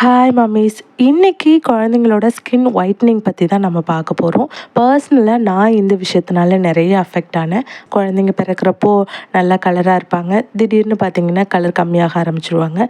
Hi mummy's இன்றைக்கி குழந்தைங்களோட skin whitening பற்றி தான் நம்ம பார்க்க போகிறோம் பர்சனலாக நான் இந்த விஷயத்தினால நிறைய அஃபெக்ட் ஆனேன் குழந்தைங்க பிறக்கிறப்போ நல்லா கலராக இருப்பாங்க. திடீர்னு பார்த்தீங்கன்னா கலர் கம்மியாக ஆரம்பிச்சிருவாங்க.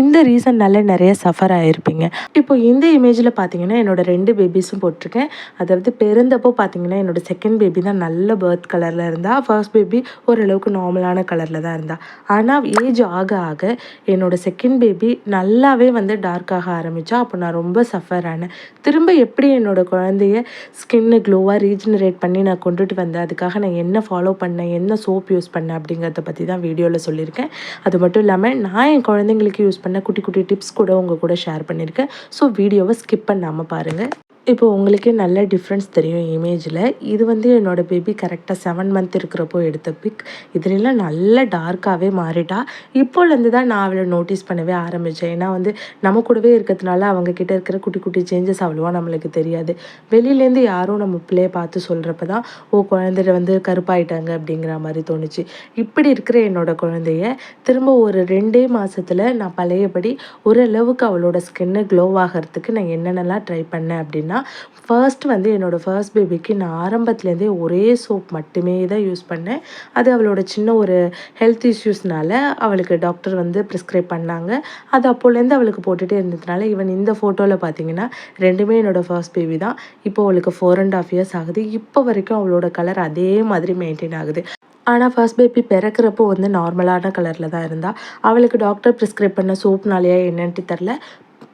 இந்த ரீசன்னால நிறைய சஃபர் ஆகிருப்பீங்க இப்போ இந்த இமேஜில் பார்த்தீங்கன்னா என்னோடய ரெண்டு பேபிஸும் போட்டிருக்கேன். அதாவது பிறந்தப்போ பார்த்தீங்கன்னா என்னோடய செகண்ட் பேபி தான் நல்ல பர்த் கலரில் இருந்தால் ஃபர்ஸ்ட் பேபி ஓரளவுக்கு நார்மலான கலரில் தான் இருந்தால் ஆனால் ஏஜ் ஆக ஆக என்னோடய செகண்ட் பேபி நல்லாவே வந்து டார்க் ஆக ஆரம்பித்தோம் அப்போ நான் ரொம்ப சஃபர் ஆனேன். திரும்ப எப்படி என்னோடய குழந்தைய ஸ்கின்னு க்ளோவாக ரீஜெனரேட் பண்ணி நான் கொண்டுட்டு வந்தேன்? அதுக்காக நான் என்ன ஃபாலோ பண்ணேன்? என்ன சோப் யூஸ் பண்ணேன்? அப்படிங்கிறத பற்றி தான் வீடியோவில் சொல்லியிருக்கேன். அது மட்டும் இல்லாமல் நான் என் குழந்தைங்களுக்கு யூஸ் பண்ண குட்டி குட்டி டிப்ஸ் கூட உங்கள் கூட ஷேர் பண்ணியிருக்கேன். ஸோ வீடியோவை ஸ்கிப் பண்ணாமல் பாருங்கள் இப்போ உங்களுக்கே நல்ல டிஃப்ரென்ஸ் தெரியும் இமேஜில் இது வந்து என்னோடய பேபி கரெக்டாக செவன் மந்த் இருக்கிறப்போ எடுத்த பிக் இதுலலாம் நல்ல டார்க்காகவே மாறிட்டா. இப்போலேருந்து தான் நான் அவளை நோட்டீஸ் பண்ணவே ஆரம்பித்தேன் ஏன்னா வந்து நம்ம கூடவே இருக்கிறதுனால அவங்கக்கிட்ட இருக்கிற குட்டி குட்டி சேஞ்சஸ் அவ்வளோவா நம்மளுக்கு தெரியாது. வெளியிலேருந்து யாரும் நம்ம பிள்ளைய பார்த்து சொல்கிறப்ப தான் ஓ குழந்தைய வந்து கருப்பாயிட்டாங்க அப்படிங்கிற மாதிரி தோணுச்சு. இப்படி இருக்கிற என்னோடய குழந்தைய திரும்ப ஒரு ரெண்டே மாதத்தில் நான் பழையபடி ஓரளவுக்கு அவளோட ஸ்கின்னு க்ளோ ஆகிறதுக்கு நான் என்னென்னலாம் ட்ரை பண்ணேன் அப்படின்னா பார்த்தீங்கன்னா ஃபர்ஸ்ட் வந்து என்னோடய ஃபர்ஸ்ட் பேபிக்கு நான் ஆரம்பத்துலேருந்தே ஒரே சோப் மட்டுமே தான் யூஸ் பண்ணேன். அது அவளோட சின்ன ஒரு ஹெல்த் இஷ்யூஸ்னால அவளுக்கு டாக்டர் வந்து ப்ரிஸ்கிரைப் பண்ணாங்க. அது அப்போலேருந்து அவளுக்கு போட்டுகிட்டே இருந்ததுனால ஈவன் இந்த ஃபோட்டோவில் பார்த்தீங்கன்னா ரெண்டுமே என்னோடய ஃபர்ஸ்ட் பேபி தான். இப்போ அவளுக்கு ஃபோர் அண்ட் ஆஃப் இயர்ஸ் ஆகுது. இப்போ வரைக்கும் அவளோட கலர் அதே மாதிரி மெயின்டைன் ஆகுது. ஆனால் ஃபர்ஸ்ட் பேபி பிறக்கிறப்போ வந்து நார்மலான கலரில் தான் இருந்தால் அவளுக்கு டாக்டர் ப்ரிஸ்கிரைப் பண்ண சோப்னாலேயே என்னன்ட்டு தெரில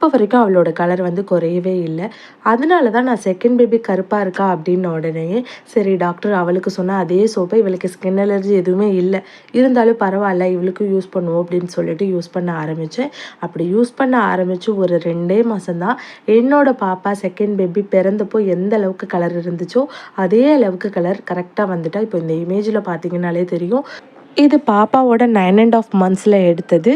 இப்போ வரைக்கும் அவளோட கலர் வந்து குறையவே இல்லை. அதனால தான் நான் செகண்ட் பேபி கருப்பாக இருக்கா அப்படின்ன உடனே சரி டாக்டர் அவளுக்கு சொன்னால் அதே சோப்பை இவளுக்கு ஸ்கின் அலர்ஜி எதுவுமே இல்லை. இருந்தாலும் பரவாயில்ல இவளுக்கும் யூஸ் பண்ணுவோம் அப்படின்னு சொல்லிட்டு யூஸ் பண்ண ஆரம்பித்தேன் அப்படி யூஸ் பண்ண ஆரம்பித்து ஒரு ரெண்டே மாதம்தான் என்னோட பாப்பா செகண்ட் பேபி பிறந்தப்போ எந்த அளவுக்கு கலர் இருந்துச்சோ அதே அளவுக்கு கலர் கரெக்டாக வந்துட்டா. இப்போ இந்த இமேஜில் பார்த்தீங்கன்னாலே தெரியும். இது பாப்பாவோட நைன் அண்ட் ஆஃப் மந்த்ஸில் எடுத்தது.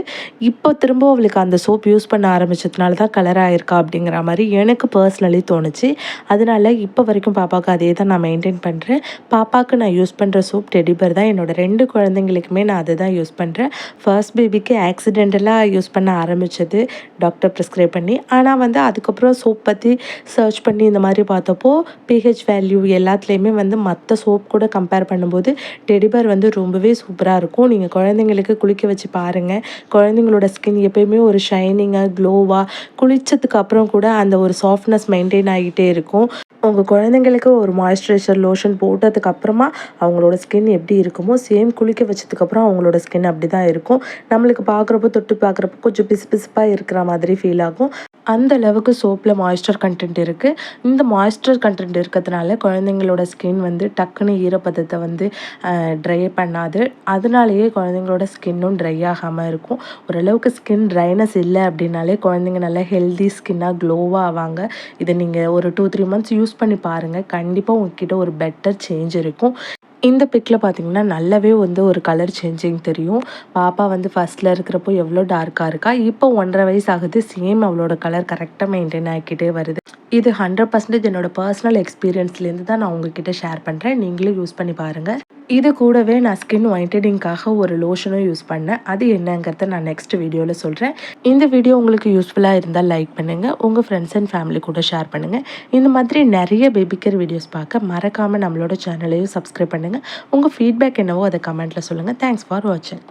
இப்போ திரும்ப அவளுக்கு அந்த சோப் யூஸ் பண்ண ஆரம்பித்ததுனால தான் கலர் ஆகிருக்கா அப்படிங்கிற மாதிரி எனக்கு பர்சனலி தோணுச்சு. அதனால் இப்போ வரைக்கும் பாப்பாவுக்கு அதே தான் நான் மெயின்டைன் பண்ணுறேன் பாப்பாவுக்கு நான் யூஸ் பண்ணுற சோப் டெடிபர் தான் என்னோடய ரெண்டு குழந்தைங்களுக்குமே நான் அதை தான் யூஸ் பண்ணுறேன் ஃபர்ஸ்ட் பேபிக்கு ஆக்சிடென்டலாக யூஸ் பண்ண ஆரம்பித்தது டாக்டர் ப்ரிஸ்கிரைப் பண்ணி. ஆனால் வந்து அதுக்கப்புறம் சோப் பற்றி சர்ச் பண்ணி இந்த மாதிரி பார்த்தப்போ பிஹெச் வேல்யூ எல்லாத்துலேயுமே வந்து மற்ற சோப் கூட கம்பேர் பண்ணும்போது டெடிபர் வந்து ரொம்பவே சூப்பர் சூப்பராக இருக்கும். நீங்கள் குழந்தைங்களுக்கு குளிக்க வச்சு பாருங்கள் குழந்தைங்களோட ஸ்கின் எப்போயுமே ஒரு ஷைனிங்காக க்ளோவாக குளித்ததுக்கு அப்புறம் கூட அந்த ஒரு சாஃப்ட்னஸ் மெயின்டைன் ஆகிட்டே இருக்கும். உங்கள் குழந்தைங்களுக்கு ஒரு மாய்ஸ்சரைசர் லோஷன் போட்டதுக்கு அப்புறமா அவங்களோட ஸ்கின் எப்படி இருக்குமோ சேம் குளிக்க வச்சதுக்கப்புறம் அவங்களோட ஸ்கின் அப்படி தான் இருக்கும். நம்மளுக்கு பார்க்குறப்போ தொட்டு பார்க்குறப்போ கொஞ்சம் பிசு பிசுப்பாக இருக்கிற மாதிரி ஃபீல் ஆகும். அந்த அளவுக்கு சோப்பில் மாய்ஸ்டர் கண்டென்ட் இருக்குது இந்த மாய்ஸ்டர் கண்டென்ட் இருக்கிறதுனால குழந்தைங்களோட ஸ்கின் வந்து டக்குன்னு ஈரப்பதத்தை வந்து ட்ரை பண்ணாது. அதனாலேயே குழந்தைங்களோட ஸ்கின்னும் ட்ரை ஆகாமல் இருக்கும். ஓரளவுக்கு ஸ்கின் ட்ரைனஸ் இல்லை அப்படின்னாலே குழந்தைங்க நல்லா ஹெல்தி ஸ்கின்னாக க்ளோவாக ஆவாங்க. இதை நீங்கள் ஒரு டூ த்ரீ மந்த்ஸ் யூஸ் பண்ணி பாருங்கள் கண்டிப்பாக உங்ககிட்ட ஒரு பெட்டர் சேஞ்ச் இருக்கும். இந்த பிக்கில் பார்த்தீங்கன்னா நல்லாவே வந்து ஒரு கலர் சேஞ்சிங் தெரியும். பாப்பா வந்து ஃபஸ்ட்டில் இருக்கிறப்போ எவ்வளோ டார்க்காக இருக்கா? இப்போ ஒன்றரை வயசு ஆகுது. சேம் அவளோட கலர் கரெக்டாக மெயின்டைன் ஆகிக்கிட்டே வருது. இது ஹண்ட்ரட் பர்சன்டேஜ் என்னோட பர்சனல் எக்ஸ்பீரியன்ஸ்லேருந்து தான் நான் உங்ககிட்ட ஷேர் பண்ணுறேன் நீங்களும் யூஸ் பண்ணி பாருங்கள் இது கூடவே நான் ஸ்கின் ஒயிட்டனிங்காக ஒரு லோஷனும் யூஸ் பண்ணேன். அது என்னங்கிறத நான் நெக்ஸ்ட் வீடியோவில் சொல்கிறேன் இந்த வீடியோ உங்களுக்கு யூஸ்ஃபுல்லாக இருந்தால் லைக் பண்ணுங்கள் உங்கள் ஃப்ரெண்ட்ஸ் அண்ட் ஃபேமிலி கூட ஷேர் பண்ணுங்கள் இந்த மாதிரி நிறைய பேபிக்கர் வீடியோஸ் பார்க்க மறக்காமல் நம்மளோட சேனலையும் சப்ஸ்கிரைப் பண்ணுங்கள் உங்கள் ஃபீட்பேக் என்னவோ அதை கமெண்ட்டில் சொல்லுங்கள் தேங்க்ஸ் ஃபார் வாட்சிங்